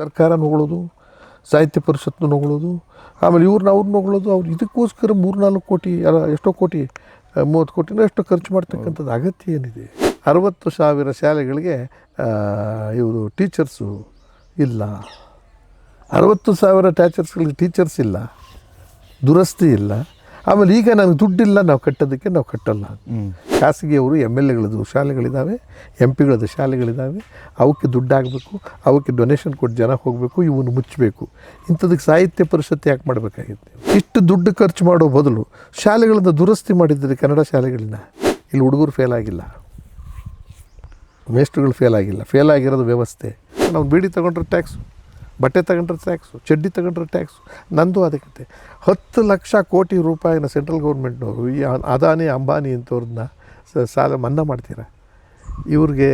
ಸರ್ಕಾರ ನೋಗಳೋದು, ಸಾಹಿತ್ಯ ಪರಿಷತ್ನ ನೋಗಳೋದು, ಆಮೇಲೆ ಇವ್ರನ್ನ ಅವ್ರನ್ನ ನೋಗಳೋದು, ಅವ್ರು ಇದಕ್ಕೋಸ್ಕರ ಮೂರ್ನಾಲ್ಕು ಕೋಟಿ, ಅಲ್ಲ ಎಷ್ಟೋ ಕೋಟಿ ಮೂವತ್ತು ಕೋಟಿನೋ ಎಷ್ಟೋ ಖರ್ಚು ಮಾಡ್ತಕ್ಕಂಥದ್ದು ಅಗತ್ಯ ಏನಿದೆ. ಅರವತ್ತು ಸಾವಿರ ಶಾಲೆಗಳಿಗೆ ಇವರು ಟೀಚರ್ಸು ಇಲ್ಲ. ಅರವತ್ತು ಸಾವಿರ ಟೀಚರ್ಸ್ಗಳಿಗೆ ಟೀಚರ್ಸ್ ಇಲ್ಲ. ದುರಸ್ತಿ ಇಲ್ಲ. ಆಮೇಲೆ ಈಗ ನನಗೆ ದುಡ್ಡಿಲ್ಲ ನಾವು ಕಟ್ಟೋದಕ್ಕೆ ನಾವು ಕಟ್ಟಲ್ಲ. ಖಾಸಗಿಯವರು ಎಂ ಎಲ್ ಎಗಳದ್ದು ಶಾಲೆಗಳಿದ್ದಾವೆ ಎಂ ಪಿಗಳದ್ದು ಶಾಲೆಗಳಿದ್ದಾವೆ ಅವಕ್ಕೆ ದುಡ್ಡಾಗಬೇಕು ಅವಕ್ಕೆ ಡೊನೇಷನ್ ಕೊಟ್ಟು ಜನ ಹೋಗಬೇಕು ಇವನು ಮುಚ್ಚಬೇಕು ಇಂಥದಕ್ಕೆ ಸಾಹಿತ್ಯ ಪರಿಷತ್ ಯಾಕೆ ಮಾಡಬೇಕಾಗಿತ್ತು? ಇಷ್ಟು ದುಡ್ಡು ಖರ್ಚು ಮಾಡೋ ಬದಲು ಶಾಲೆಗಳನ್ನು ದುರಸ್ತಿ ಮಾಡಿದ್ದಾರೆ ಕನ್ನಡ ಶಾಲೆಗಳನ್ನ. ಇಲ್ಲಿ ಹುಡುಗರು ಫೇಲ್ ಆಗಿಲ್ಲ. ಮೇಸ್ಟ್ರುಗಳು ಫೇಲ್ ಆಗಿಲ್ಲ. ಫೇಲ್ ಆಗಿರೋದು ವ್ಯವಸ್ಥೆ. ನಾವು ಬೀಡಿ ತಗೊಂಡ್ರೆ ಟ್ಯಾಕ್ಸು ಬಟ್ಟೆ ತಗೊಂಡ್ರೆ ಟ್ಯಾಕ್ಸು ಚಡ್ಡಿ ತಗೊಂಡ್ರೆ ಟ್ಯಾಕ್ಸು ನಂದು ಅದಕ್ಕೆ ಹತ್ತು ಲಕ್ಷ ಕೋಟಿ ರೂಪಾಯಿನ ಸೆಂಟ್ರಲ್ ಗೌರ್ಮೆಂಟ್ನವರು ಈ ಅದಾನಿ, ಅಂಬಾನಿ ಇಂಥವ್ರನ್ನ ಸಾಲ ಮನ್ನಾ ಮಾಡ್ತೀರಾ? ಇವ್ರಿಗೆ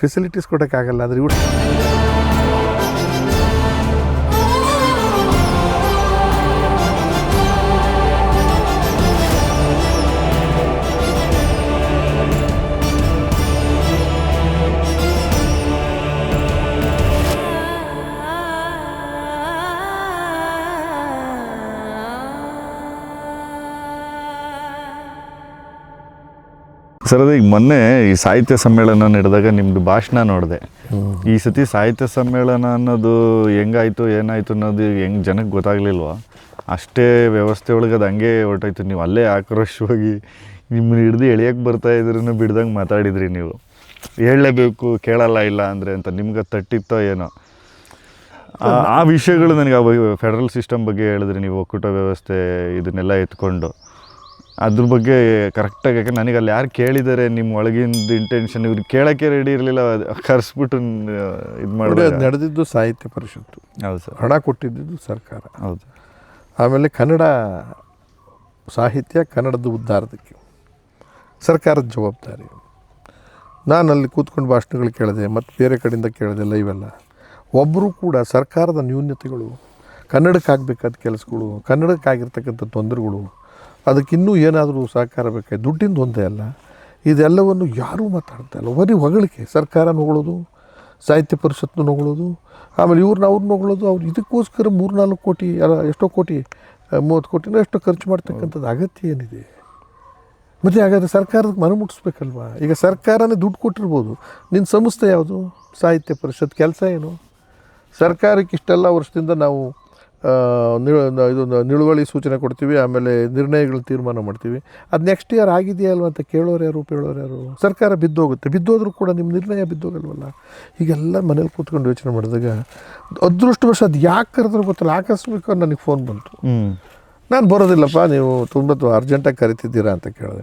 ಫೆಸಿಲಿಟೀಸ್ ಕೊಡೋಕ್ಕಾಗಲ್ಲ, ಆದರೆ ಇವ್ರು ಸರ್ ಅದೇ ಈಗ ಮೊನ್ನೆ ಈ ಸಾಹಿತ್ಯ ಸಮ್ಮೇಳನ ನಡೆದಾಗ ನಿಮ್ದು ಭಾಷಣ ನೋಡಿದೆ. ಈ ಸತಿ ಸಾಹಿತ್ಯ ಸಮ್ಮೇಳನ ಅನ್ನೋದು ಹೆಂಗಾಯ್ತು ಏನಾಯ್ತು ಅನ್ನೋದು ಹೆಂಗೆ ಜನಕ್ಕೆ ಗೊತ್ತಾಗ್ಲಿಲ್ವಾ? ಅಷ್ಟೇ ವ್ಯವಸ್ಥೆ ಒಳಗೆ ಅದು ಹಂಗೆ ಹೊರಟಾಯ್ತು. ನೀವು ಅಲ್ಲೇ ಆಕ್ರೋಶವಾಗಿ ನಿಮ್ಮನ್ನ ಹಿಡ್ದು ಎಳಿಯಕ್ಕೆ ಬರ್ತಾ ಇದ್ರೂ ಬಿಡ್ದಂಗೆ ಮಾತಾಡಿದ್ರಿ ನೀವು. ಹೇಳಲೇಬೇಕು ಕೇಳಲ್ಲ ಇಲ್ಲ ಅಂದರೆ ಅಂತ ನಿಮ್ಗೆ ತಟ್ಟಿತ್ತೋ ಏನೋ? ಆ- ಆ ವಿಷಯಗಳು ನನಗೆ ಫೆಡರಲ್ ಸಿಸ್ಟಮ್ ಬಗ್ಗೆ ಹೇಳಿದ್ರಿ ನೀವು ಒಕ್ಕೂಟ ವ್ಯವಸ್ಥೆ ಇದನ್ನೆಲ್ಲ ಎತ್ಕೊಂಡು. ಅದ್ರ ಬಗ್ಗೆ ಕರೆಕ್ಟಾಗಿ ಯಾಕಂದ್ರೆ ನನಗೆ ಅಲ್ಲಿ ಯಾರು ಕೇಳಿದ್ದಾರೆ ನಿಮ್ಮ ಒಳಗಿಂದ ಇಂಟೆನ್ಷನ್ ಇವ್ರು ಕೇಳೋಕ್ಕೆ ರೆಡಿ ಇರಲಿಲ್ಲ ಕರೆಸ್ಬಿಟ್ಟು ಇದು ಮಾಡಿ ಅದು ನಡೆದಿದ್ದು ಸಾಹಿತ್ಯ ಪರಿಷತ್ತು. ಹೌದು ಸರ್. ಹಣ ಕೊಟ್ಟಿದ್ದು ಸರ್ಕಾರ. ಹೌದು. ಆಮೇಲೆ ಕನ್ನಡ ಸಾಹಿತ್ಯ ಕನ್ನಡದ ಉದ್ಧಾರದಕ್ಕೆ. ಸರ್ಕಾರದ ಜವಾಬ್ದಾರಿ. ನಾನು ಅಲ್ಲಿ ಕೂತ್ಕೊಂಡು ಭಾಷಣಗಳು ಕೇಳಿದೆ ಮತ್ತು ಬೇರೆ ಕಡೆಯಿಂದ ಕೇಳಿದೆ ಲೈವೆಲ್ಲ ಒಬ್ಬರು ಕೂಡ ಸರ್ಕಾರದ ನ್ಯೂನ್ಯತೆಗಳು ಕನ್ನಡಕ್ಕಾಗಬೇಕಾದ ಕೆಲಸಗಳು ಕನ್ನಡಕ್ಕಾಗಿರ್ತಕ್ಕಂಥ ತೊಂದರೆಗಳು ಅದಕ್ಕಿನ್ನೂ ಏನಾದರೂ ಸಹಕಾರ ಬೇಕಾಗಿ ದುಡ್ಡಿಂದು ಒಂದೇ ಅಲ್ಲ. ಇದೆಲ್ಲವನ್ನು ಯಾರೂ ಮಾತಾಡ್ತಾ ಇಲ್ಲ. ಬರೀ ಹೊಗಳಿಕೆ. ಸರ್ಕಾರ ನೋಗಳೋದು ಸಾಹಿತ್ಯ ಪರಿಷತ್ನ ನೋಗಳೋದು ಆಮೇಲೆ ಇವ್ರನ್ನ ಅವ್ರನ್ನ ನೋಗಳೋದು ಅವ್ರು ಇದಕ್ಕೋಸ್ಕರ ಮೂರ್ನಾಲ್ಕು ಕೋಟಿ, ಅಲ್ಲ, ಎಷ್ಟೋ ಕೋಟಿ ಮೂವತ್ತು ಕೋಟಿನ ಎಷ್ಟೋ ಖರ್ಚು ಮಾಡ್ತಕ್ಕಂಥದ್ದು ಅಗತ್ಯ ಏನಿದೆ? ಮತ್ತು ಹಾಗಾದರೆ ಸರ್ಕಾರಕ್ಕೆ ಮನ ಮುಟ್ಟಿಸ್ಬೇಕಲ್ವಾ? ಈಗ ಸರ್ಕಾರನೇ ದುಡ್ಡು ಕೊಟ್ಟಿರ್ಬೋದು. ನಿನ್ನ ಸಂಸ್ಥೆ ಯಾವುದು? ಸಾಹಿತ್ಯ ಪರಿಷತ್. ಕೆಲಸ ಏನು? ಸರ್ಕಾರಕ್ಕೆ ಇಷ್ಟೆಲ್ಲ ವರ್ಷದಿಂದ ನಾವು ಇದು ನಿಳುವಳಿ ಸೂಚನೆ ಕೊಡ್ತೀವಿ ಆಮೇಲೆ ನಿರ್ಣಯಗಳು ತೀರ್ಮಾನ ಮಾಡ್ತೀವಿ. ಅದು ನೆಕ್ಸ್ಟ್ ಇಯರ್ ಆಗಿದೆಯಾ ಅಲ್ವ ಅಂತ ಕೇಳೋರು ಯಾರು ಕೇಳೋರು ಯಾರು? ಸರ್ಕಾರ ಬಿದ್ದೋಗುತ್ತೆ. ಬಿದ್ದೋದ್ರೂ ಕೂಡ ನಿಮ್ಮ ನಿರ್ಣಯ ಬಿದ್ದೋಗಲ್ವಲ್ಲ? ಹೀಗೆಲ್ಲ ಮನೇಲಿ ಕೂತ್ಕೊಂಡು ಯೋಚನೆ ಮಾಡಿದಾಗ ಅದೃಷ್ಟವಶ ಅದು ಯಾಕೆ ಕರೆದ್ರೆ ಗೊತ್ತಲ್ಲ. ಆಕಸ್ಮಿಕ ನನಗೆ ಫೋನ್ ಬಂತು. ನಾನು ಬರೋದಿಲ್ಲಪ್ಪ ನೀವು ತುಂಬ ಅರ್ಜೆಂಟಾಗಿ ಕರಿತಿದ್ದೀರಾ ಅಂತ ಕೇಳಿದೆ.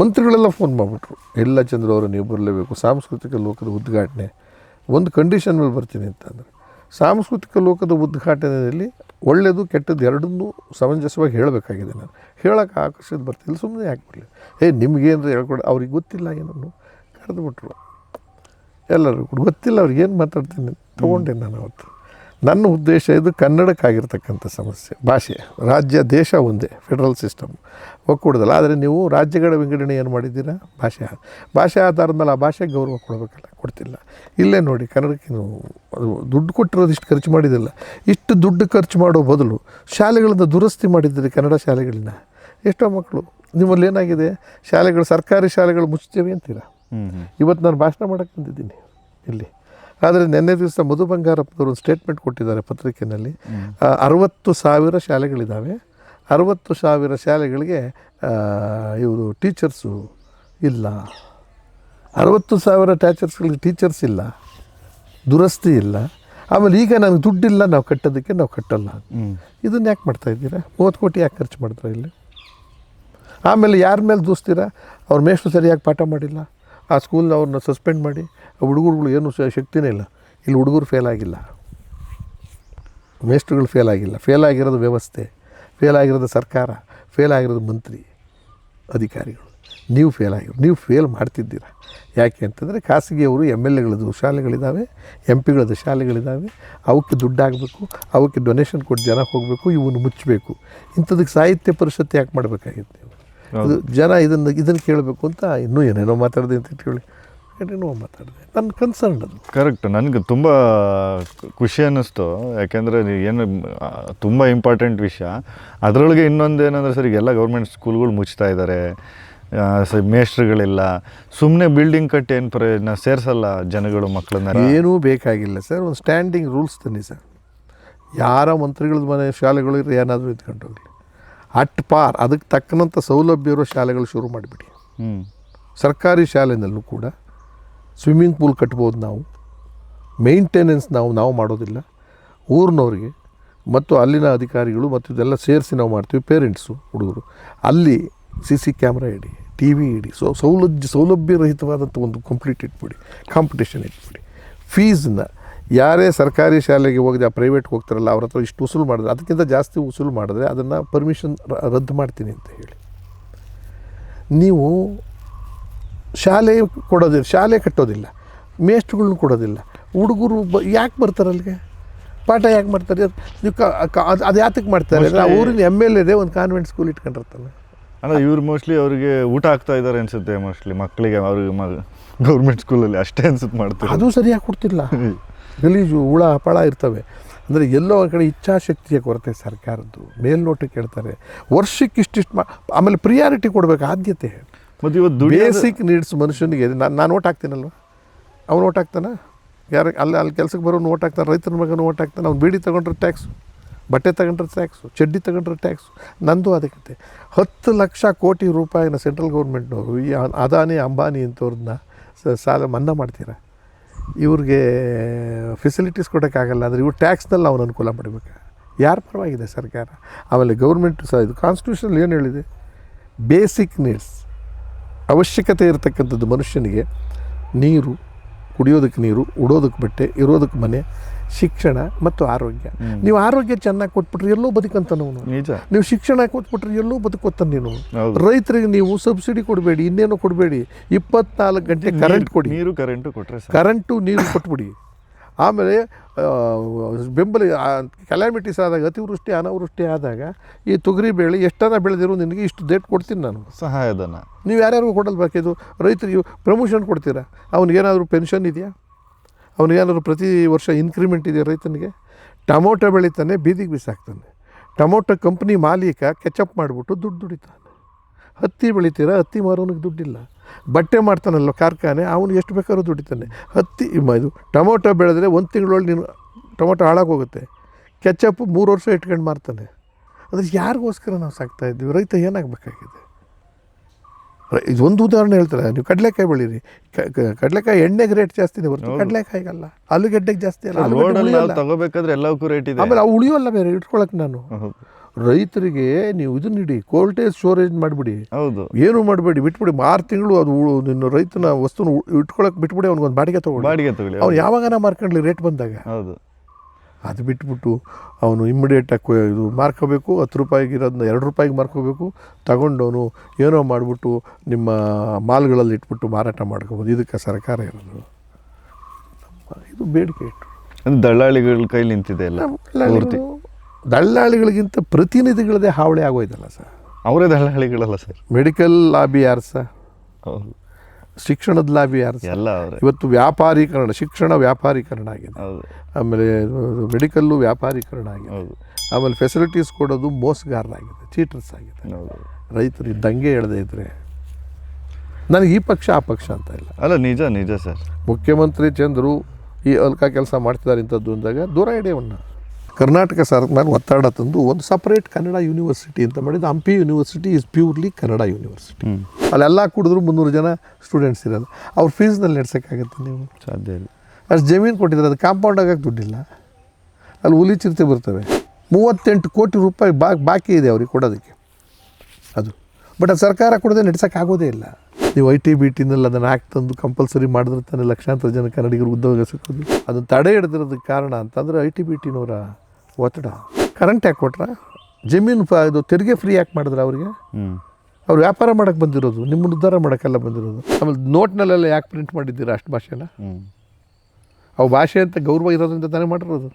ಮಂತ್ರಿಗಳೆಲ್ಲ ಫೋನ್ ಮಾಡಿಬಿಟ್ರು. ಎಲ್ಲ ಚಂದ್ರ ಅವರು ನೀವು ಬರಲೇಬೇಕು. ಸಾಂಸ್ಕೃತಿಕ ಲೋಕದ ಉದ್ಘಾಟನೆ. ಒಂದು ಕಂಡೀಷನ್ ಮೇಲೆ ಬರ್ತೀನಿ ಅಂತಂದರೆ. ಸಾಂಸ್ಕೃತಿಕ ಲೋಕದ ಉದ್ಘಾಟನೆಯಲ್ಲಿ ಒಳ್ಳೆಯದು ಕೆಟ್ಟದ್ದು ಎರಡನ್ನೂ ಸಮಂಜಸವಾಗಿ ಹೇಳಬೇಕಾಗಿದೆ ನಾನು. ಹೇಳೋಕೆ ಆಕರ್ಷಿತ ಬರ್ತಿಲ್ಲ ಸುಮ್ಮನೆ ಯಾಕೆ ಬರಲಿ? ಏ ನಿಮಗೇನು ಹೇಳ್ಕೊಡ, ಅವ್ರಿಗೆ ಗೊತ್ತಿಲ್ಲ ಏನನ್ನು. ಕರೆದು ಎಲ್ಲರೂ ಕೂಡ ಗೊತ್ತಿಲ್ಲ, ಅವ್ರಿಗೆ ಏನು ಮಾತಾಡ್ತೀನಿ ತೊಗೊಂಡೆ ನಾನು ಅವತ್ತು. ನನ್ನ ಉದ್ದೇಶ ಇದು ಕನ್ನಡಕ್ಕಾಗಿರ್ತಕ್ಕಂಥ ಸಮಸ್ಯೆ. ಭಾಷೆ ರಾಜ್ಯ ದೇಶ ಒಂದೇ ಫೆಡರಲ್ ಸಿಸ್ಟಮ್ ಒಕ್ಕೂಡದಲ್ಲ ಆದರೆ ನೀವು ರಾಜ್ಯಗಳ ವಿಂಗಡಣೆ ಏನು ಮಾಡಿದ್ದೀರಾ? ಭಾಷೆ. ಭಾಷೆ ಆಧಾರದ ಮೇಲೆ ಆ ಭಾಷೆಗೆ ಗೌರವ ಕೊಡಬೇಕಲ್ಲ? ಕೊಡ್ತಿಲ್ಲ. ಇಲ್ಲೇ ನೋಡಿ ಕನ್ನಡಕ್ಕೆ ನೀವು ಅದು ದುಡ್ಡು ಕೊಟ್ಟಿರೋದು ಇಷ್ಟು ಖರ್ಚು ಮಾಡಿದಿಲ್ಲ ಇಷ್ಟು ದುಡ್ಡು ಖರ್ಚು ಮಾಡೋ ಬದಲು ಶಾಲೆಗಳನ್ನು ದುರಸ್ತಿ ಮಾಡಿದ್ದೀರಿ ಕನ್ನಡ ಶಾಲೆಗಳನ್ನ. ಎಷ್ಟೋ ಮಕ್ಕಳು ನಿಮ್ಮಲ್ಲಿ ಏನಾಗಿದೆ? ಶಾಲೆಗಳು ಸರ್ಕಾರಿ ಶಾಲೆಗಳು ಮುಚ್ತೇವೆ ಅಂತೀರಾ? ಇವತ್ತು ನಾನು ಭಾಷಣ ಮಾಡೋಕ್ಕೆ ಬಂದಿದ್ದೀನಿ ಇಲ್ಲಿ. ಆದರೆ ನಿನ್ನೆ ದಿವಸ ಮಧು ಬಂಗಾರಪ್ಪನವರು ಒಂದು ಸ್ಟೇಟ್ಮೆಂಟ್ ಕೊಟ್ಟಿದ್ದಾರೆ ಪತ್ರಿಕೆಯಲ್ಲಿ ಅರವತ್ತು ಸಾವಿರ ಶಾಲೆಗಳಿದ್ದಾವೆ ಅರವತ್ತು ಸಾವಿರ ಶಾಲೆಗಳಿಗೆ ಇವರು ಟೀಚರ್ಸು ಇಲ್ಲ. ಅರವತ್ತು ಸಾವಿರ ಟೀಚರ್ಸ್ಗಳಿಗೆ ಟೀಚರ್ಸ್ ಇಲ್ಲ. ದುರಸ್ತಿ ಇಲ್ಲ. ಆಮೇಲೆ ಈಗ ನನಗೆ ದುಡ್ಡಿಲ್ಲ ನಾವು ಕಟ್ಟೋದಕ್ಕೆ ನಾವು ಕಟ್ಟಲ್ಲ ಇದನ್ನು ಯಾಕೆ ಮಾಡ್ತಾ ಇದ್ದೀರಾ? ಮೂವತ್ತು ಕೋಟಿ ಯಾಕೆ ಖರ್ಚು ಮಾಡ್ತಾರೆ ಇಲ್ಲಿ? ಆಮೇಲೆ ಯಾರ ಮೇಲೆ ದೂಸ್ತೀರಾ? ಅವ್ರ ಮೇಷ್ಟು ಸರಿಯಾಗಿ ಪಾಠ ಮಾಡಿಲ್ಲ. ಆ ಸ್ಕೂಲ್ನ ಅವ್ರನ್ನ ಸಸ್ಪೆಂಡ್ ಮಾಡಿ ಹುಡುಗರುಗಳು ಏನು ಶಕ್ತಿನೇ ಇಲ್ಲ. ಇಲ್ಲಿ ಹುಡುಗರು ಫೇಲ್ ಆಗಿಲ್ಲ. ಮೇಷ್ಟ್ರುಗಳು ಫೇಲ್ ಆಗಿಲ್ಲ. ಫೇಲ್ ಆಗಿರೋದು ವ್ಯವಸ್ಥೆ ಫೇಲ್ ಆಗಿರೋದು ಸರ್ಕಾರ ಫೇಲ್ ಆಗಿರೋದು ಮಂತ್ರಿ, ಅಧಿಕಾರಿಗಳು. ನೀವು ಫೇಲ್ ಆಗಿರೋ, ನೀವು ಫೇಲ್ ಮಾಡ್ತಿದ್ದೀರ. ಯಾಕೆ ಅಂತಂದರೆ ಖಾಸಗಿಯವರು ಎಂ ಎಲ್ ಎಗಳದ್ದು ಶಾಲೆಗಳಿದ್ದಾವೆ ಎಂ ಪಿಗಳದ್ದು ಶಾಲೆಗಳಿದ್ದಾವೆ ಅವಕ್ಕೆ ದುಡ್ಡಾಗಬೇಕು, ಅವಕ್ಕೆ ಡೊನೇಷನ್ ಕೊಟ್ಟು ಜನ ಹೋಗಬೇಕು, ಇವನು ಮುಚ್ಚಬೇಕು. ಇಂಥದಕ್ಕೆ ಸಾಹಿತ್ಯ ಪರಿಷತ್ ಯಾಕೆ ಮಾಡಬೇಕಾಗಿತ್ತು? ಇದು ಜನ ಇದನ್ನು ಇದನ್ನು ಕೇಳಬೇಕು ಅಂತ ಇನ್ನೂ ಏನೇನೋ ಮಾತಾಡಿದೆ ಅಂತ ಹೇಳಿ ಏನೇನೋ ಮಾತಾಡಿದೆ. ನನ್ನ ಕನ್ಸರ್ನ್ ಅದು. ಕರೆಕ್ಟ್ ನನಗೆ ತುಂಬ ಖುಷಿ ಅನ್ನಿಸ್ತು. ಯಾಕೆಂದರೆ ಏನು ತುಂಬ ಇಂಪಾರ್ಟೆಂಟ್ ವಿಷಯ. ಅದರೊಳಗೆ ಇನ್ನೊಂದು ಏನಂದರೆ ಸರ್ ಈಗೆಲ್ಲ ಗೌರ್ಮೆಂಟ್ ಸ್ಕೂಲ್ಗಳು ಮುಚ್ತಾ ಇದ್ದಾರೆ ಸ ಮೇಸ್ಟ್ರುಗಳಿಲ್ಲ ಸುಮ್ಮನೆ ಬಿಲ್ಡಿಂಗ್ ಕಟ್ಟಿ ಏನು ಪ್ರಯೋಜನ ಸೇರಿಸಲ್ಲ ಜನಗಳು ಮಕ್ಕಳನ್ನ ಏನೂ ಬೇಕಾಗಿಲ್ಲ ಸರ್. ಒಂದು ಸ್ಟ್ಯಾಂಡಿಂಗ್ ರೂಲ್ಸ್ ತನ್ನಿ ಸರ್. ಯಾರ ಮಂತ್ರಿಗಳ ಮನೆ ಶಾಲೆಗಳು ಏನಾದರೂ ಇದ್ಕೊಂಡು ಹೋಗಲಿ. ಅಟ್ ಪಾರ್ ಅದಕ್ಕೆ ತಕ್ಕನಂಥ ಸೌಲಭ್ಯ ಇರೋ ಶಾಲೆಗಳು ಶುರು ಮಾಡಿಬಿಡಿ. ಸರ್ಕಾರಿ ಶಾಲೆನಲ್ಲೂ ಕೂಡ ಸ್ವಿಮ್ಮಿಂಗ್ ಪೂಲ್ ಕಟ್ಬೋದು ನಾವು. ಮೇಂಟೆನೆನ್ಸ್ ನಾವು ನಾವು ಮಾಡೋದಿಲ್ಲ. ಊರಿನವ್ರಿಗೆ ಮತ್ತು ಅಲ್ಲಿನ ಅಧಿಕಾರಿಗಳು ಮತ್ತು ಇದೆಲ್ಲ ಸೇರಿಸಿ ನಾವು ಮಾಡ್ತೀವಿ ಪೇರೆಂಟ್ಸು ಹುಡುಗರು. ಅಲ್ಲಿ ಸಿ ಸಿ ಕ್ಯಾಮ್ರಾ ಇಡಿ ಟಿ ವಿ ಇಡಿ ಸೊ ಸೌಲಭ್ಯ ಸೌಲಭ್ಯರಹಿತವಾದಂಥ ಒಂದು ಕಂಪ್ಲೀಟ್ ಇಟ್ಬಿಡಿ ಕಾಂಪಿಟೇಷನ್ ಇಟ್ಬಿಡಿ. ಫೀಸನ್ನ ಯಾರೇ ಸರ್ಕಾರಿ ಶಾಲೆಗೆ ಹೋಗದೆ ಆ ಪ್ರೈವೇಟ್ಗೆ ಹೋಗ್ತಾರಲ್ಲ ಅವ್ರ ಹತ್ರ ಇಷ್ಟು ಉಸುಲು ಮಾಡಿದ್ರೆ ಅದಕ್ಕಿಂತ ಜಾಸ್ತಿ ಉಸುಲು ಮಾಡಿದ್ರೆ ಅದನ್ನು ಪರ್ಮಿಷನ್ ರದ್ದು ಮಾಡ್ತೀನಿ ಅಂತ ಹೇಳಿ. ನೀವು ಶಾಲೆ ಕೊಡೋದಿಲ್ಲ ಶಾಲೆ ಕಟ್ಟೋದಿಲ್ಲ ಮೇಸ್ಟ್ರುಗಳ್ನ ಕೊಡೋದಿಲ್ಲ ಹುಡುಗರು ಬ ಯಾಕೆ ಬರ್ತಾರೆ ಅಲ್ಲಿಗೆ? ಪಾಠ ಯಾಕೆ ಮಾಡ್ತಾರೆ? ಅದ್- ನೀವು ಕ ಕ- ಅದು ಅದು ಯಾತಕ್ಕೆ ಮಾಡ್ತಾರೆ? ಅಂದ್ರೆ ಆ ಊರಿನ ಎಂ ಎಲ್ ಎದೆ ಒಂದು ಕಾನ್ವೆಂಟ್ ಸ್ಕೂಲ್ ಇಟ್ಕೊಂಡಿರ್ತಾನೆ. ಅಂದರೆ ಇವ್ರು ಮೋಸ್ಟ್ಲಿ ಅವರಿಗೆ ಊಟ ಆಗ್ತಾ ಇದ್ದಾರೆ ಅನಿಸುತ್ತೆ ಮೋಸ್ಟ್ಲಿ ಮಕ್ಕಳಿಗೆ ಅವ್ರಿಗೆ ಮ ಗೌರ್ಮೆಂಟ್ ಸ್ಕೂಲಲ್ಲಿ ಅಷ್ಟೇ ಅನ್ಸುತ್ತೆ ಮಾಡ್ತಾರೆ. ಅದು ಸರಿಯಾಗಿ ಕೊಡ್ತಿಲ್ಲ. ಗಲೀಜು ಹುಳ ಹಪಳ ಇರ್ತವೆ. ಅಂದರೆ ಎಲ್ಲೋ ಒಂದು ಕಡೆ ಇಚ್ಛಾಶಕ್ತಿಯ ಕೊರತೆ ಸರ್ಕಾರದ್ದು. ಮೇಲ್ನೋಟಕ್ಕೆ ಹೇಳ್ತಾರೆ ವರ್ಷಕ್ಕೆ ಇಷ್ಟಿಷ್ಟು ಮಾ ಆಮೇಲೆ ಪ್ರಿಯಾರಿಟಿ ಕೊಡಬೇಕು ಆದ್ಯತೆ ಮತ್ತು ಇವತ್ತು ಬೇಸಿಕ್ ನೀಡ್ಸ್ ಮನುಷ್ಯನಿಗೆ ನಾನು ನಾನು ಓಟ್ ಹಾಕ್ತೀನಲ್ವ? ಅವ್ನು ಓಟ್ ಹಾಕ್ತಾನ? ಯಾರು ಅಲ್ಲಿ ಅಲ್ಲಿ ಕೆಲಸಕ್ಕೆ ಬರೋನು ಓಟ್ ಹಾಕ್ತಾನೆ ರೈತನ ಮಗನ ಓಟ್ ಹಾಕ್ತಾನೆ ಅವ್ನು ಬೀಡಿ ತಗೊಂಡ್ರೆ ಟ್ಯಾಕ್ಸು ಬಟ್ಟೆ ತಗೊಂಡ್ರೆ ಟ್ಯಾಕ್ಸು ಚಡ್ಡಿ ತಗೊಂಡ್ರೆ ಟ್ಯಾಕ್ಸು ನಂದು ಅದಕ್ಕೆ ಹತ್ತು ಲಕ್ಷ ಕೋಟಿ ರೂಪಾಯಿನ ಸೆಂಟ್ರಲ್ ಗೌರ್ಮೆಂಟ್ನವರು ಈ ಅದಾನಿ ಅಂಬಾನಿ ಇಂಥವ್ರನ್ನ ಸಾಲ ಮನ್ನಾ ಮಾಡ್ತೀರಾ? ಇವ್ರಿಗೆ ಫೆಸಿಲಿಟೀಸ್ ಕೊಡೋಕ್ಕಾಗಲ್ಲ ಆದರೆ ಇವ್ರು ಟ್ಯಾಕ್ಸ್ನಲ್ಲಿ ಅವ್ನು ಅನುಕೂಲ ಮಾಡಬೇಕು. ಯಾರು ಪರವಾಗಿದೆ ಸರ್ಕಾರ? ಆಮೇಲೆ ಗೌರ್ಮೆಂಟ್ ಸಹ, ಇದು ಕಾನ್ಸ್ಟಿಟ್ಯೂಷನ್ ಏನು ಹೇಳಿದೆ? ಬೇಸಿಕ್ ನೀಡ್ಸ್ ಅವಶ್ಯಕತೆ ಇರತಕ್ಕಂಥದ್ದು ಮನುಷ್ಯನಿಗೆ ನೀರು ಕುಡಿಯೋದಕ್ಕೆ ನೀರು ಉಡೋದಕ್ಕೆ ಬಟ್ಟೆ ಇರೋದಕ್ಕೆ ಮನೆ ಶಿಕ್ಷಣ ಮತ್ತು ಆರೋಗ್ಯ. ನೀವು ಆರೋಗ್ಯ ಚೆನ್ನಾಗಿ ಕೊಟ್ಬಿಟ್ರೆ ಎಲ್ಲೋ ಬದುಕಂತನವನು ನಿಜ. ನೀವು ಶಿಕ್ಷಣ ಕೊಟ್ಬಿಟ್ರೆ ಎಲ್ಲೋ ಬದುಕೋತಾನೆ ನೀನು. ರೈತರಿಗೆ ನೀವು ಸಬ್ಸಿಡಿ ಕೊಡಬೇಡಿ ಇನ್ನೇನು ಕೊಡಬೇಡಿ ಇಪ್ಪತ್ನಾಲ್ಕು ಗಂಟೆ ಕರೆಂಟ್ ಕೊಡಿ. ನೀರು ಕರೆಂಟು ಕೊಟ್ಟರೆ ಕರೆಂಟು ನೀರು ಕೊಟ್ಬಿಡಿ. ಆಮೇಲೆ ಬೆಂಬಲ ಕ್ಯಾಲಾಮಿಟೀಸ್ ಆದಾಗ ಅತಿವೃಷ್ಟಿ ಅನಾವೃಷ್ಟಿ ಆದಾಗ ಈ ತೊಗರಿ ಬೇಳೆ ಎಷ್ಟನ ಬೆಳೆದಿರೋ ನಿನಗೆ ಇಷ್ಟು ಡೇಟ್ ಕೊಡ್ತೀನಿ ನಾನು. ಸಹಾಯಧನ. ನೀವು ಯಾರ್ಯಾರಿಗೂ ಕೊಡಲ್ಬೇಕಿದು ರೈತರಿಗೆ ಪ್ರಮೋಷನ್ ಕೊಡ್ತೀರಾ? ಅವನಿಗೇನಾದರೂ ಪೆನ್ಷನ್ ಇದೆಯಾ? ಅವನಿಗೇನಾದರೂ ಪ್ರತಿ ವರ್ಷ ಇನ್ಕ್ರಿಮೆಂಟ್ ಇದೆಯಾ ರೈತನಿಗೆ? ಟೊಮೊಟೊ ಬೆಳೀತಾನೆ ಬೀದಿಗೆ ಬಿಸಾಕ್ತಾನೆ. ಟೊಮೊಟೊ ಕಂಪ್ನಿ ಮಾಲೀಕ ಕೆಚಪ್ ಮಾಡಿಬಿಟ್ಟು ದುಡ್ಡು ದುಡಿತಾನೆ. ಹತ್ತಿ ಬೆಳಿತೀರಾ? ಹತ್ತಿ ಮಾರೋನಿಗೆ ದುಡ್ಡಿಲ್ಲ. ಬಟ್ಟೆ ಮಾಡ್ತಾನಲ್ಲ ಕಾರ್ಖಾನೆ ಅವನು ಎಷ್ಟು ಬೇಕಾದ್ರೂ ದುಡಿತಾನೆ ಹತ್ತಿ ಇದು ಟೊಮೊಟೊ ಬೆಳೆದ್ರೆ ಒಂದು ತಿಂಗಳೊಳಗೆ ನೀನು ಟೊಮೊಟೊ ಹಾಳಾಗೋಗುತ್ತೆ ಕೆಚಪ್ ಮೂರು ವರ್ಷ ಇಟ್ಕೊಂಡು ಮಾರ್ತಾನೆ. ಅಂದರೆ ಯಾರಿಗೋಸ್ಕರ ನಾವು ಸಾಕ್ತಾ ಇದ್ದೀವಿ? ರೈತ ಏನಾಗಬೇಕಾಗಿದೆ? ಇದು ಒಂದು ಉದಾಹರಣೆ ಹೇಳ್ತಾರೆ. ನೀವು ಕಡಲೆಕಾಯಿ ಬೆಳೀರಿ. ಕಡಲೆಕಾಯಿ ಎಣ್ಣೆಗೆ ರೇಟ್ ಜಾಸ್ತಿ ಹೊರತು ಕಡಲೆಕಾಯಿಗಲ್ಲ ಆಲೂಗಡ್ಡೆಗೆ ಜಾಸ್ತಿ ಅಲ್ಲ ತಗೋಬೇಕಾದ್ರೆ ಎಲ್ಲಕ್ಕೂ ರೇಟ್ ಇದೆ. ಆಮೇಲೆ ಅವು ಉಳಿಯೋಲ್ಲ ಬೇರೆ ಇಟ್ಕೊಳಕ್ಕೆ ನಾನು. ರೈತರಿಗೆ ನೀವು ಇದನ್ನ ಇಡಿ ಕೋಲ್ಟೇಜ್ ಸ್ಟೋರೇಜ್ ಮಾಡಿಬಿಡಿ. ಹೌದು. ಏನು ಮಾಡಬೇಡಿ ಬಿಟ್ಬಿಡಿ. ಆರು ತಿಂಗಳು ಅದು ನಿನ್ನ ರೈತನ ವಸ್ತುನ ಇಟ್ಕೊಳಕ್ ಬಿಟ್ಬಿಡಿ ಅವ್ನಿಗೊಂದು ಬಾಡಿಗೆ ತಗೊಳ್ಳಿ. ಬಾಡಿಗೆ ತಗೊಳ್ಳಿ ಅವ್ನು ಯಾವಾಗನ ಮಾರ್ಕೊಂಡ್ಲಿ ರೇಟ್ ಬಂದಾಗ. ಹೌದು. ಅದು ಬಿಟ್ಬಿಟ್ಟು ಅವನು ಇಮ್ಮಿಡಿಯೇಟಾಗಿ ಇದು ಮಾರ್ಕೋಬೇಕು ಹತ್ತು ರೂಪಾಯಿಗೆ ಇರೋದನ್ನ ಎರಡು ರೂಪಾಯಿಗೆ ಮಾರ್ಕೋಬೇಕು ತಗೊಂಡವನು ಏನೋ ಮಾಡಿಬಿಟ್ಟು ನಿಮ್ಮ ಮಾಲ್ಗಳಲ್ಲಿ ಇಟ್ಬಿಟ್ಟು ಮಾರಾಟ ಮಾಡ್ಕೋಬೋದು. ಇದಕ್ಕೆ ಸರ್ಕಾರ ಇರೋದು. ಇದು ಬೇಡಿಕೆ ಇಟ್ಟು ದಳ್ಳಾಳಿಗಳ ಕೈಲಿ ನಿಂತಿದೆ ಎಲ್ಲ ದಳ್ಳಾಳಿಗಳಿಗಿಂತ ಪ್ರತಿನಿಧಿಗಳದೇ ಹಾವಳಿ ಆಗೋಯ್ತಲ್ಲ ಸರ್? ಅವರೇ ದಳ್ಳಾಳಿಗಳಲ್ಲ ಸರ್. ಮೆಡಿಕಲ್ ಲಾಬಿ ಯಾರು ಸರ್? ಹೌದು. ಶಿಕ್ಷಣದ ಲಾಬಿ ಯಾರು ಎಲ್ಲ ಅವರೇ. ಇವತ್ತು ವ್ಯಾಪಾರೀಕರಣ ಶಿಕ್ಷಣ ವ್ಯಾಪಾರೀಕರಣ ಆಗಿದೆ. ಆಮೇಲೆ ಮೆಡಿಕಲ್ಲು ವ್ಯಾಪಾರೀಕರಣ ಆಗಿದೆ. ಆಮೇಲೆ ಫೆಸಿಲಿಟೀಸ್ ಕೊಡೋದು ಮೋಸಗಾರರಾಗಿದೆ ಚೀಟರ್ಸ್ ಆಗಿದೆ ರೈತರು ದಂಗೆ ಹೇಳದೇ ಇದ್ದರೆ ನನಗೆ ಈ ಪಕ್ಷ ಆ ಪಕ್ಷ ಅಂತ ಇಲ್ಲ. ಅಲ್ಲ ನಿಜ ನಿಜ ಸರ್. ಮುಖ್ಯಮಂತ್ರಿ ಚಂದ್ರು ಈ ಅಲ್ಕ ಕೆಲಸ ಮಾಡ್ತಿದ್ದಾರೆ ಇಂಥದ್ದು ಅಂದಾಗ ದೂರ ಇಡೆಯವನ್ನ ಕರ್ನಾಟಕ ಸರ್ಕಾರ ಒತ್ತಡ ತಂದು ಒಂದು ಸಪ್ರೇಟ್ ಕನ್ನಡ ಯೂನಿವರ್ಸಿಟಿ ಅಂತ ಮಾಡಿದ್ದು Hampi university is purely Kannada university ಅಲ್ಲೆಲ್ಲ ಕುಡಿದ್ರು ಮುನ್ನೂರು ಜನ ಸ್ಟೂಡೆಂಟ್ಸ್ ಇರೋದು. ಅವ್ರ ಫೀಸ್ನಲ್ಲಿ ನಡೆಸೋಕ್ಕಾಗತ್ತೆ ನೀವು. ಸಾಧ್ಯ ಇಲ್ಲ. ಅಷ್ಟು ಜಮೀನು ಕೊಟ್ಟಿದ್ದಾರೆ ಅದು ಕಾಂಪೌಂಡ್ ಆಗಕ್ಕೆ ದುಡ್ಡಿಲ್ಲ. ಅಲ್ಲಿ ಹುಲಿ ಚಿರತೆ ಬರ್ತವೆ. ಮೂವತ್ತೆಂಟು ಕೋಟಿ ರೂಪಾಯಿ ಬಾ ಬಾಕಿ ಇದೆ ಅವ್ರಿಗೆ ಕೊಡೋದಕ್ಕೆ. ಅದು. ಬಟ್ ಅದು ಸರ್ಕಾರ ಕೊಡದೆ ನಡೆಸೋಕ್ಕಾಗೋದೇ ಇಲ್ಲ. ನೀವು ಐ ಟಿ ಬಿ ಟಿನಲ್ಲಿ ಅದನ್ನು ಹಾಕಿ ತಂದು ಕಂಪಲ್ಸರಿ ಮಾಡಿದ್ರೆ ತಾನೇ ಲಕ್ಷಾಂತರ ಜನ ಕನ್ನಡಿಗರು ಉದ್ಯೋಗ ಸಿಕ್ಕೋದು. ಅದನ್ನು ತಡೆ ಹಿಡಿದಿರೋದಕ್ಕೆ ಕಾರಣ ಅಂತಂದರೆ ಐ ಟಿ ಬಿ ಟಿನವರ ಒತ್ತಡ. ಕರೆಂಟ್ ಯಾಕೆ ಕೊಟ್ರ ಜಮೀನು ಪ ಇದು ತೆರಿಗೆ ಫ್ರೀ ಯಾಕೆ ಮಾಡಿದ್ರೆ ಅವರಿಗೆ? ಅವ್ರು ವ್ಯಾಪಾರ ಮಾಡೋಕ್ಕೆ ಬಂದಿರೋದು ನಿಮ್ಮನ್ನು ಉದ್ಧಾರ ಮಾಡೋಕ್ಕೆಲ್ಲ ಬಂದಿರೋದು. ಆಮೇಲೆ ನೋಟ್ನಲ್ಲೆಲ್ಲ ಯಾಕೆ ಪ್ರಿಂಟ್ ಮಾಡಿದ್ದೀರಾ ಅಷ್ಟು ಭಾಷೆನ ಅವು ಭಾಷೆ ಅಂತ ಗೌರವ ಇರೋದ್ರಿಂದ ತಾನೇ ಮಾಡಿರೋದು.